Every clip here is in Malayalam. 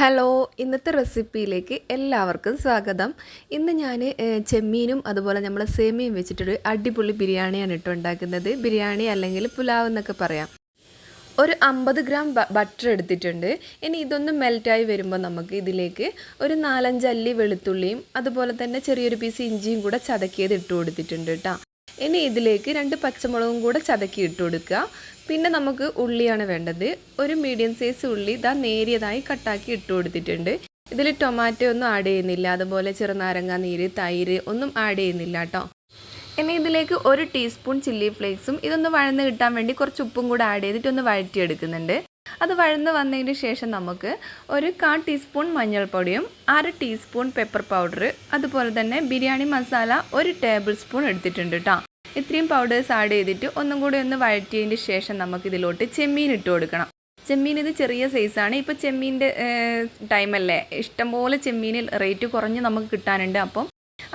ഹലോ ഇന്നത്തെ റെസിപ്പിയിലേക്ക് എല്ലാവർക്കും സ്വാഗതം. ഇന്ന് ഞാൻ ചെമ്മീനും അതുപോലെ നമ്മൾ സേമിയും വെച്ചിട്ടൊരു അടിപൊളി ബിരിയാണിയാണ് ഇട്ടോ ഉണ്ടാക്കുന്നത്. ബിരിയാണി അല്ലെങ്കിൽ പുലാവ് എന്നൊക്കെ പറയാം. ഒരു അമ്പത് ഗ്രാം ബട്ടർ എടുത്തിട്ടുണ്ട്. ഇനി ഇതൊന്ന് മെൽറ്റായി വരുമ്പോൾ നമുക്ക് ഇതിലേക്ക് ഒരു നാലഞ്ച് അല്ലി വെളുത്തുള്ളിയും അതുപോലെ തന്നെ ചെറിയൊരു പീസ് ഇഞ്ചിയും കൂടെ ചതക്കിയത് ഇട്ട് കൊടുത്തിട്ടുണ്ട് കേട്ടോ ഇനി ഇതിലേക്ക് രണ്ട് പച്ചമുളകും കൂടെ ചതക്കി ഇട്ട് കൊടുക്കുക. പിന്നെ നമുക്ക് ഉള്ളിയാണ് വേണ്ടത്. ഒരു മീഡിയം സൈസ് ഉള്ളി ഇതാ നേരിയതായി കട്ടാക്കി ഇട്ട് കൊടുത്തിട്ടുണ്ട്. ഇതിൽ ടൊമാറ്റോ ഒന്നും ആഡ് ചെയ്യുന്നില്ല. അതുപോലെ ചെറുനാരങ്ങ നീര് തൈര് ഒന്നും ആഡ് ചെയ്യുന്നില്ല കേട്ടോ. ഇനി ഇതിലേക്ക് ഒരു ടീസ്പൂൺ ചില്ലി ഫ്ലേക്സും ഇതൊന്ന് വഴന്ന് കിട്ടാൻ വേണ്ടി കുറച്ച് ഉപ്പും കൂടെ ആഡ് ചെയ്തിട്ട് ഒന്ന് വഴറ്റിയെടുക്കുന്നുണ്ട്. അത് വഴന്ന് വന്നതിന് ശേഷം നമുക്ക് ഒരു കാ ടീസ്പൂൺ മഞ്ഞൾപ്പൊടിയും അര ടീസ്പൂൺ പെപ്പർ പൗഡർ അതുപോലെ തന്നെ ബിരിയാണി മസാല ഒരു ടേബിൾ സ്പൂൺ എടുത്തിട്ടുണ്ട് കേട്ടോ. ഇത്രയും പൗഡേഴ്സ് ആഡ് ചെയ്തിട്ട് ഒന്നും കൂടി ഒന്ന് വഴറ്റിയതിന് ശേഷം നമുക്ക് ഇതിലോട്ട് ചെമ്മീൻ ഇട്ട് കൊടുക്കണം. ചെമ്മീൻ ഇത് ചെറിയ സൈസാണ് ഇപ്പോൾ ചെമ്മീന്റെ ടൈമല്ലേ ഇഷ്ടംപോലെ ചെമ്മീനിൽ റേറ്റ് കുറഞ്ഞ് നമുക്ക് കിട്ടാനുണ്ട്. അപ്പം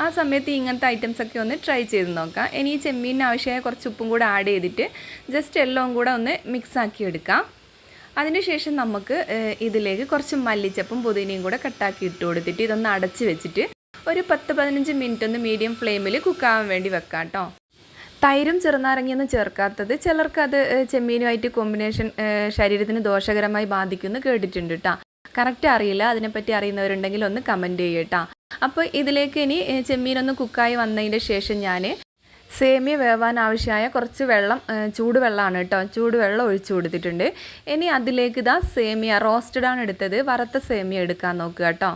ആ സമയത്ത് ഇങ്ങനത്തെ ഐറ്റംസ് ഒക്കെ ഒന്ന് ട്രൈ ചെയ്ത് നോക്കാം. ഇനി ഈ ചെമ്മീനിന് ആവശ്യമായ കുറച്ച് ഉപ്പും കൂടെ ആഡ് ചെയ്തിട്ട് ജസ്റ്റ് എല്ലാം കൂടെ ഒന്ന് മിക്സ് ആക്കി എടുക്കാം. അതിനുശേഷം നമുക്ക് ഇതിലേക്ക് കുറച്ച് മല്ലിച്ചപ്പും പുതിനയും കൂടെ കട്ടാക്കി ഇട്ട് കൊടുത്തിട്ട് ഇതൊന്ന് അടച്ച് വെച്ചിട്ട് ഒരു പത്ത് പതിനഞ്ച് മിനിറ്റ് ഒന്ന് മീഡിയം ഫ്ലെയിമിൽ കുക്കാവാൻ വേണ്ടി വെക്കാം കേട്ടോ തൈരും ചെറുനാരങ്ങയൊന്നും ചേർക്കാത്തത് ചിലർക്ക് അത് ചെമ്മീനുമായിട്ട് കോമ്പിനേഷൻ ശരീരത്തിന് ദോഷകരമായി ബാധിക്കുമെന്ന് കേട്ടിട്ടുണ്ട് കേട്ടോ കറക്റ്റ് അറിയില്ല. അതിനെപ്പറ്റി അറിയുന്നവരുണ്ടെങ്കിൽ ഒന്ന് കമന്റ് ചെയ്യട്ടാ. അപ്പോൾ ഇതിലേക്ക് ഇനി ചെമ്മീനൊന്ന് കുക്കായി വന്നതിന്റെ ശേഷം ഞാൻ സേമിയ വേവാൻ ആവശ്യമായ കുറച്ച് വെള്ളം ചൂടുവെള്ളമാണ് കേട്ടോ ചൂടുവെള്ളം ഒഴിച്ചു കൊടുത്തിട്ടുണ്ട്. ഇനി അതിലേക്ക് ഇതാ സേമിയ റോസ്റ്റഡ് ആണ് എടുത്തത്. വറുത്ത സേമിയ എടുക്കാൻ നോക്കുക കേട്ടോ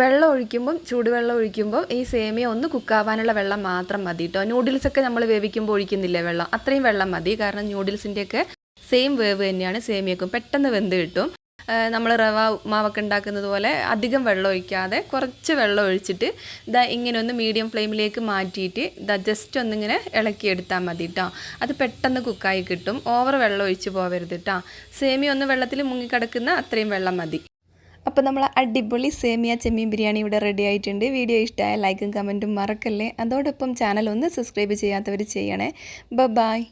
വെള്ളം ഒഴിക്കുമ്പം ചൂടുവെള്ളം ഒഴിക്കുമ്പോൾ ഈ സേമിയ ഒന്ന് കുക്കാവാനുള്ള വെള്ളം മാത്രം മതി കേട്ടോ നൂഡിൽസൊക്കെ നമ്മൾ വേവിക്കുമ്പോൾ ഒഴിക്കുന്നില്ലേ വെള്ളം? അത്രയും വെള്ളം മതി. കാരണം നൂഡിൽസിന്റെയൊക്കെ സെയിം വേവ് തന്നെയാണ് സേമിയക്കും. പെട്ടെന്ന് വെന്ത് കിട്ടും. നമ്മൾ റവ ഉപ്മാവൊക്കെ ഉണ്ടാക്കുന്നത് പോലെ അധികം വെള്ളം ഒഴിക്കാതെ കുറച്ച് വെള്ളം ഒഴിച്ചിട്ട് ഇതാ ഇങ്ങനെ ഒന്ന് മീഡിയം ഫ്ലെയിമിലേക്ക് മാറ്റിയിട്ട് ഇതാ ജസ്റ്റ് ഒന്നിങ്ങനെ ഇളക്കിയെടുത്താൽ മതി കേട്ടോ അത് പെട്ടെന്ന് കുക്കായി കിട്ടും. ഓവർ വെള്ളം ഒഴിച്ച് പോവരുത് കേട്ടോ സേമിയ ഒന്ന് വെള്ളത്തിൽ മുങ്ങിക്കിടക്കുന്ന അത്രയും വെള്ളം മതി. അപ്പോൾ നമ്മൾ അടിപൊളി സേമിയ ചെമ്മീൻ ബിരിയാണി ഇവിടെ റെഡി ആയിട്ടുണ്ട്. വീഡിയോ ഇഷ്ടമായ ലൈക്കും കമന്റും മറക്കല്ലേ. അതോടൊപ്പം ചാനൽ ഒന്ന് സബ്സ്ക്രൈബ് ചെയ്യാത്തവർ ചെയ്യണേ. ബ ബായ്